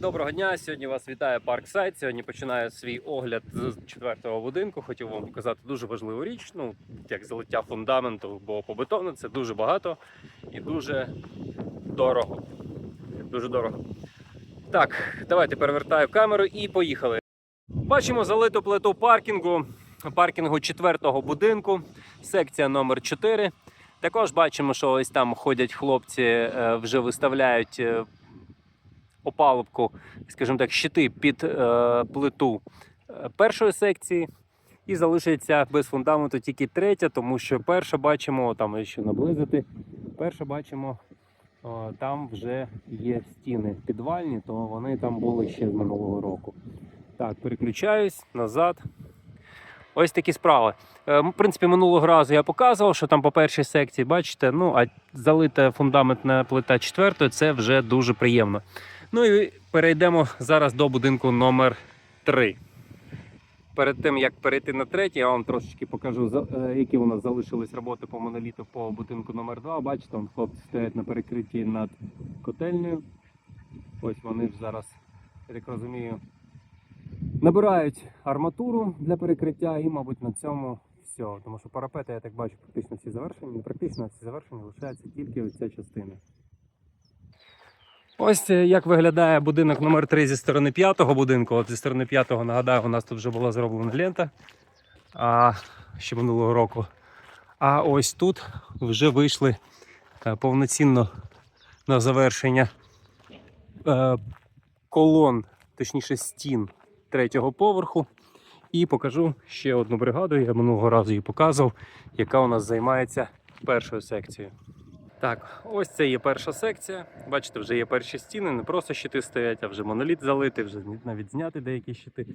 Доброго дня! Сьогодні вас вітає Парк Сайт. Сьогодні починаю свій огляд з четвертого будинку. Хотів вам показати дуже важливу річ, ну як залиття фундаменту, бо по бетону це дуже багато і дуже дорого. Дуже дорого. Так, давайте перевертаю камеру і поїхали. Бачимо залиту плиту паркінгу, паркінгу четвертого будинку, секція номер 4. Також бачимо, що ось там ходять хлопці, е, вже виставляють е, опалубку, скажімо так, щити під е, плиту е, першої секції. І залишиться без фундаменту тільки третя, тому що перша бачимо, там якщо наблизити, перша бачимо, о, там вже є стіни підвальні, то вони там були ще з минулого року. Так, переключаюсь назад. Ось такі справи. Е, В принципі, минулого разу я показував, що там по першій секції, бачите, ну а залита фундаментна плита четвертої це вже дуже приємно. Ну і перейдемо зараз до будинку номер 3. Перед тим як перейти на третій, я вам трошечки покажу, е, які у нас залишились роботи по моноліту по будинку номер 2. Бачите, там хлопці стоять на перекритті над котельнею. Ось вони ж зараз, я так розумію, набирають арматуру для перекриття і, мабуть, на цьому все. Тому що парапети, я так бачу, практично всі завершені. Практично, всі завершені, лишається тільки ось ця частина. Ось е, як виглядає будинок номер 3 зі сторони п'ятого будинку. От зі сторони п'ятого, нагадаю, у нас тут вже була зроблена лента а, ще минулого року. А ось тут вже вийшли е, повноцінно на завершення е, колон, точніше стін третього поверху. І покажу ще одну бригаду. Я минулого разу її показував, яка у нас займається першою секцією. Так, ось це є перша секція. Бачите, вже є перші стіни, не просто щити стоять, а вже моноліт залитий, вже навіть зняти деякі щити.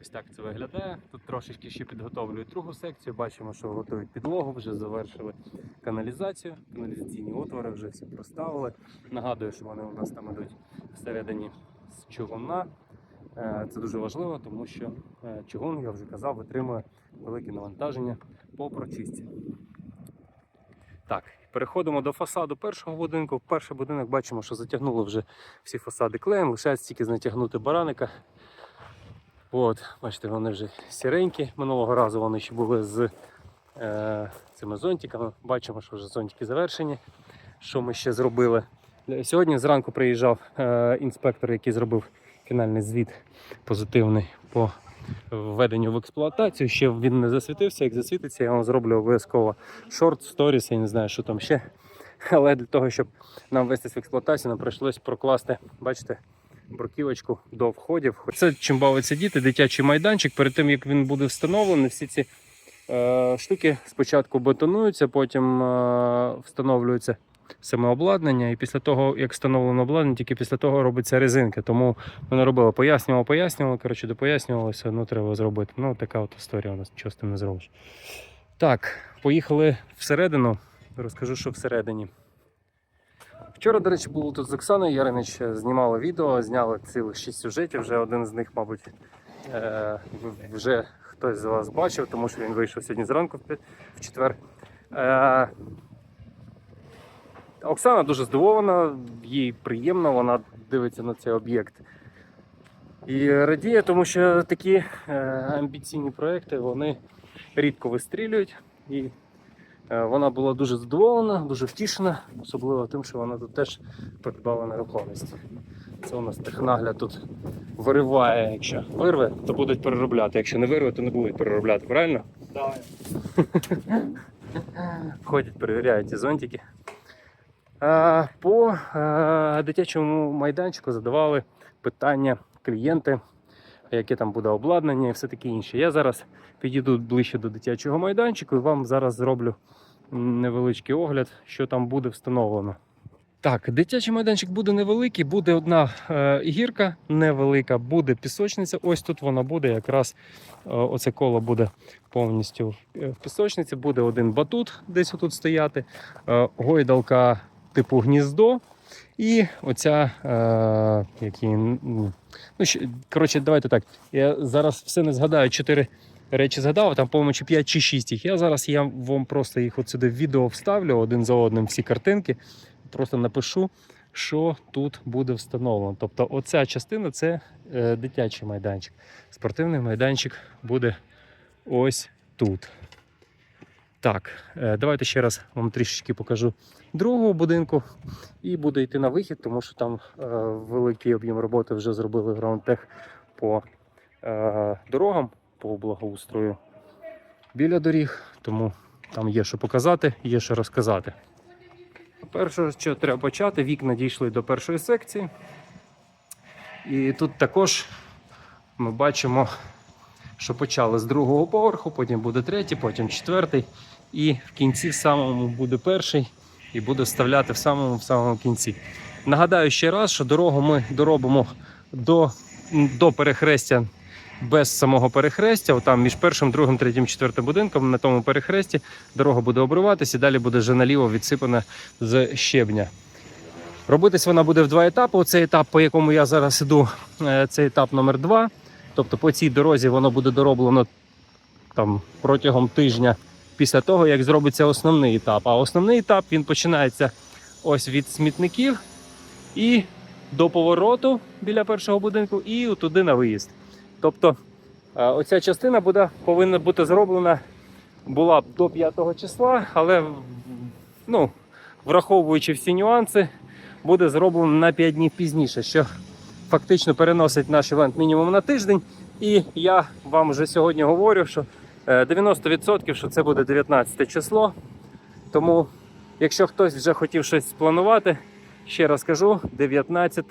Ось так це виглядає. Тут трошечки ще підготовлюють другу секцію. Бачимо, що готують підлогу, вже завершили каналізацію. Каналізаційні отвори вже всі проставили. Нагадую, що вони у нас там ідуть всередині з чугуна. Е, Це дуже важливо, тому що е, чугун, я вже казав, витримує велике навантаження по прочистці. Так, переходимо до фасаду першого будинку. Перший будинок бачимо, що затягнули вже всі фасади клеєм, лишається тільки натягнути бараника. От, бачите, вони вже сіренькі. Минулого разу вони ще були з е, цими зонтиками. Бачимо, що вже зонтики завершені. Що ми ще зробили? Сьогодні зранку приїжджав е, інспектор, який зробив фінальний звіт позитивний по введенню в експлуатацію. Ще він не засвітився. Як засвітиться, я вам зроблю обов'язково шорт, сторіс, я не знаю, що там ще. Але для того, щоб нам ввестись в експлуатацію, нам прийшлось прокласти, бачите, бруківочку до входів. Це чим бавиться діти, дитячий майданчик. Перед тим як він буде встановлений, всі ці е, штуки спочатку бетонуються, потім е, встановлюється саме обладнання. І після того, як встановлено обладнання, тільки після того робиться резинка. Тому ми не робили, пояснювали, пояснювали. Коротше, допояснювалося, ну треба зробити. Ну, така от історія у нас, чого з тим не зробиш. Так, поїхали всередину. Розкажу, що всередині. Вчора, до речі, було тут з Оксаною Яринич, знімали відео, зняли цілих 6 сюжетів. Вже один з них, мабуть, е, вже хтось з вас бачив, тому що він вийшов сьогодні зранку в в четвер. Е, Оксана дуже здивована, їй приємно, вона дивиться на цей об'єкт. І радіє, тому що такі е, амбіційні проекти вони рідко вистрілюють. І Е, Вона була дуже задоволена, дуже втішена, особливо тим, що вона тут теж придбала нерухомість. Це у нас технагляд тут вириває. Якщо вирве, то будуть переробляти. Якщо не вирве, то не будуть переробляти, правильно? Да. Ходять, перевіряють ці зонтики. А, По е, дитячому майданчику задавали питання клієнти, яке там буде обладнання і все таке інше. Я зараз підійду ближче до дитячого майданчику і вам зараз зроблю невеличкий огляд, що там буде встановлено. Так, дитячий майданчик буде невеликий, буде одна е, гірка невелика, буде пісочниця. Ось тут вона буде, якраз е, оце коло буде повністю е, в пісочниці. Буде один батут десь отут стояти, е, гойдалка типу гніздо. І оця, е, які, ну, щ- коротше, давайте так. Я зараз все не згадаю, чотири речі згадав, там, по-моєму, чи 5 чи 6 їх. Я зараз я вам просто їх сюди в відео вставлю один за одним всі картинки. Просто напишу, що тут буде встановлено. Тобто, оця частина це е, дитячий майданчик. Спортивний майданчик буде ось тут. Так, е, давайте ще раз вам трішечки покажу другого будинку і буду йти на вихід, тому що там е, великий об'єм роботи вже зробили граундтех по е, дорогам, по благоустрою біля доріг, тому там є що показати, є що розказати. Перше, що треба почати, вікна дійшли до першої секції. І тут також ми бачимо, що почали з другого поверху, потім буде третій, потім четвертий. І в кінці в самому буде перший і буде вставляти в самому в самому кінці. Нагадаю ще раз, що дорогу ми доробимо до, до перехрестя без самого перехрестя. Там між першим, другим, третім, четвертим будинком на тому перехресті дорога буде обриватися і далі буде вже наліво відсипана з щебня. Робитись вона буде в два етапи. Оцей етап, по якому я зараз іду, е, це етап номер два. Тобто по цій дорозі воно буде дороблено там протягом тижня після того, як зробиться основний етап. А основний етап він починається ось від смітників і до повороту біля першого будинку, і туди на виїзд. Тобто е, оця частина буде, повинна бути зроблена була б до 5 числа, але ну, враховуючи всі нюанси, буде зроблено на 5 днів пізніше, що фактично переносить наш івент мінімум на тиждень. І я вам вже сьогодні говорю, що е, 90% що це буде 19 число. Тому, якщо хтось вже хотів щось спланувати, ще раз кажу, 19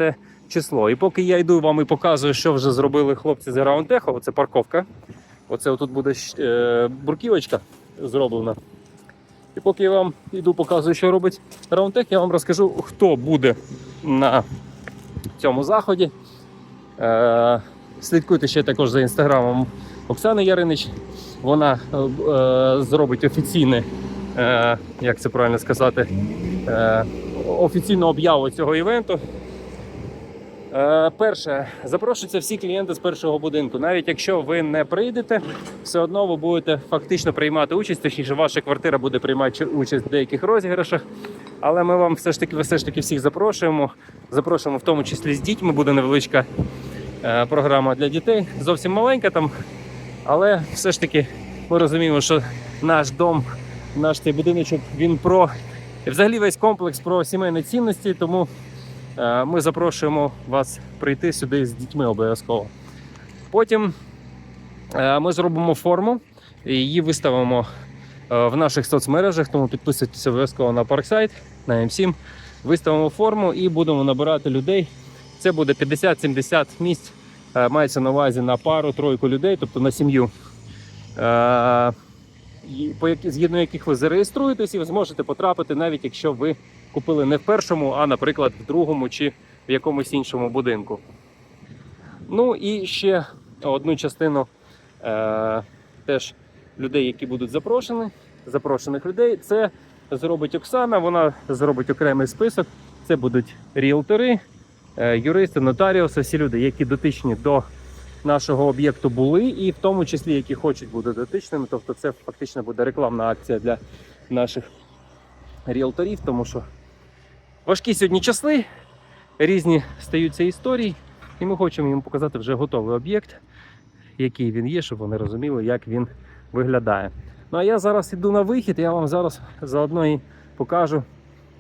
число. І поки я йду вам і показую, що вже зробили хлопці з Граундтеха, оце парковка. Оце отут буде е, бурківочка зроблена. І поки я вам йду показую, що робить Раундтех, я вам розкажу, хто буде на цьому заході. Е, слідкуйте ще також за інстаграмом Оксани Яринич. Вона е, е, зробить офіційне, як це правильно сказати, офіційну об'яву цього івенту. Перше, запрошуються всі клієнти з першого будинку. Навіть якщо ви не прийдете, все одно ви будете фактично приймати участь, точніше, ваша квартира буде приймати участь в деяких розіграшах. Але ми вам все ж таки все ж таки всіх запрошуємо. Запрошуємо в тому числі з дітьми. Буде невеличка е, програма для дітей. Зовсім маленька там. Але все ж таки ми розуміємо, що наш дом, наш цей будиночок, він про взагалі весь комплекс про сімейні цінності. Тому Е, Ми запрошуємо вас прийти сюди з дітьми обов'язково. Потім е, ми зробимо форму, її виставимо в наших соцмережах, тому підписуйтесь обов'язково на Парксайт, на М7. Виставимо форму і будемо набирати людей. Це буде 50-70 місць. е, Мається на увазі на пару, тройку людей, тобто на сім'ю. Е, Згідно яких ви зареєструєтесь, і ви зможете потрапити, навіть якщо ви купили не в першому, а, наприклад, в другому чи в якомусь іншому будинку. Ну і ще одну частину е, теж людей, які будуть запрошені, запрошених людей, це зробить Оксана. Вона зробить окремий список. Це будуть ріелтори, е, юристи, нотаріуси, всі люди, які дотичні до нашого об'єкту були, і в тому числі які хочуть бути дотичними. Тобто, це фактично буде рекламна акція для наших ріелторів, тому що важкі сьогодні часи, різні стаються історії, і ми хочемо їм показати вже готовий об'єкт, який він є, щоб вони розуміли, як він виглядає. Ну а я зараз іду на вихід, я вам зараз заодно і покажу,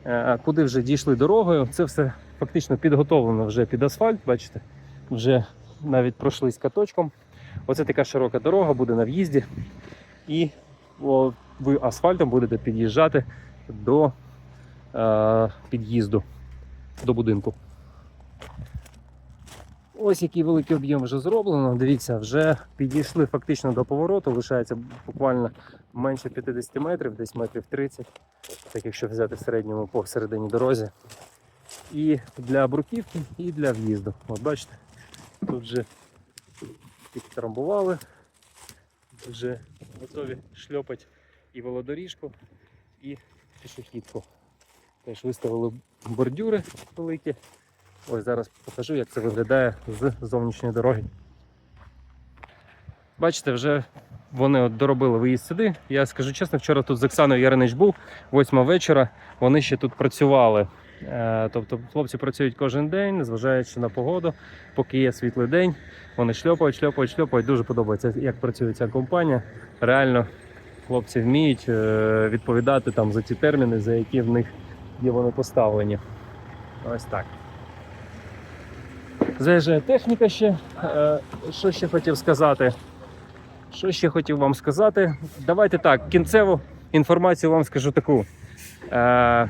е, куди вже дійшли дорогою. Це все фактично підготовлено вже під асфальт, бачите, вже навіть пройшли каточком. Оце така широка дорога буде на в'їзді. І о, ви асфальтом будете під'їжджати до е, під'їзду до будинку. Ось який великий об'єм вже зроблено. Дивіться, вже підійшли фактично до повороту, лишається буквально менше 50 метрів, десь метрів 30, так якщо взяти в середньому по середині дорозі. І для бруківки, і для в'їзду. От бачите, тут вже підтрамбували, вже готові шльопати і велодоріжку, і пішохідку. Теж виставили бордюри великі. Ось зараз покажу, як це виглядає з зовнішньої дороги. Бачите, вже вони от доробили виїзд сюди. Я скажу чесно, вчора тут з Оксаною Яринич був, восьма вечора. Вони ще тут працювали Е, Тобто хлопці працюють кожен день, незважаючи на погоду, поки є світлий день, вони шльопають, шльопають, шльопають. Дуже подобається, як працює ця компанія. Реально хлопці вміють е, відповідати там за ті терміни, за які в них є вони поставлені. Ось так. Заїжджає техніка ще. Е, Що ще хотів сказати? Що ще хотів вам сказати? Давайте так, кінцеву інформацію вам скажу таку. Е,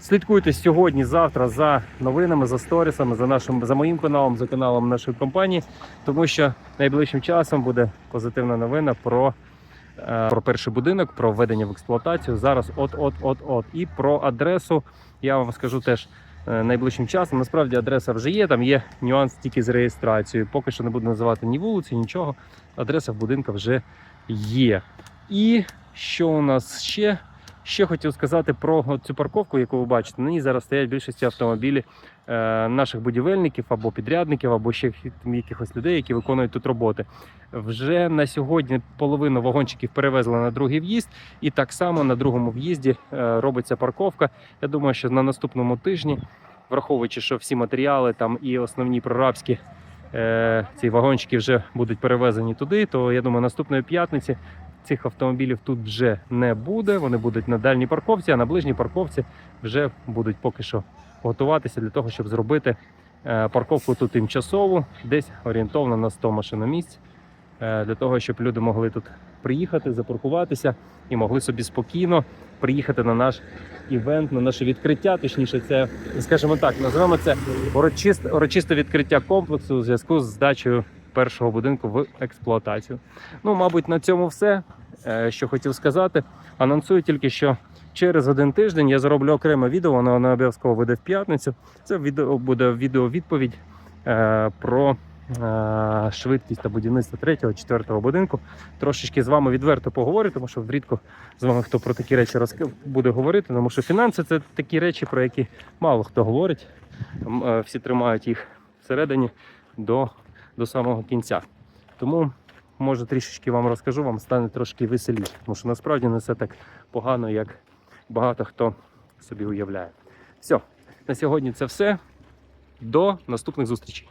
Слідкуйте сьогодні, завтра за новинами, за сторісами, за нашим, за моїм каналом, за каналом нашої компанії, тому що найближчим часом буде позитивна новина про, е, про перший будинок, про введення в експлуатацію. Зараз от-от-от-от. І про адресу я вам скажу теж найближчим часом. Насправді адреса вже є, там є нюанс тільки з реєстрацією. Поки що не буду називати ні вулиці, нічого. Адреса в будинку вже є. І що у нас ще? Ще хотів сказати про цю парковку, яку ви бачите. На ній зараз стоять більшості автомобілі е, наших будівельників або підрядників, або ще якихось людей, які виконують тут роботи. Вже на сьогодні половину вагончиків перевезли на другий в'їзд, і так само на другому в'їзді е, робиться парковка. Я думаю, що на наступному тижні, враховуючи, що всі матеріали там і основні прорабські е, ці вагончики вже будуть перевезені туди, то я думаю, наступної п'ятниці цих автомобілів тут вже не буде. Вони будуть на дальній парковці, а на ближній парковці вже будуть поки що готуватися для того, щоб зробити е, парковку тут тимчасову, десь орієнтовно на 100 машиномісць, е, для того, щоб люди могли тут приїхати, запаркуватися і могли собі спокійно приїхати на наш івент, на наше відкриття. Точніше, це, скажімо так, називаємо це урочисте, урочисте відкриття комплексу у зв'язку з здачею першого будинку в експлуатацію. Ну, мабуть, на цьому все, е, що хотів сказати. Анонсую тільки, що через один тиждень я зроблю окреме відео, воно не обов'язково вийде в п'ятницю. Це відео буде відео-відповідь е, про е, швидкість та будівництво третього, четвертого будинку. Трошечки з вами відверто поговорю, тому що рідко з вами хто про такі речі буде говорити, тому що фінанси це такі речі, про які мало хто говорить. Всі тримають їх всередині до, до самого кінця. Тому може трішечки вам розкажу, вам стане трошки веселіше, тому що насправді не все так погано, як багато хто собі уявляє. Все, на сьогодні це все. До наступних зустрічей.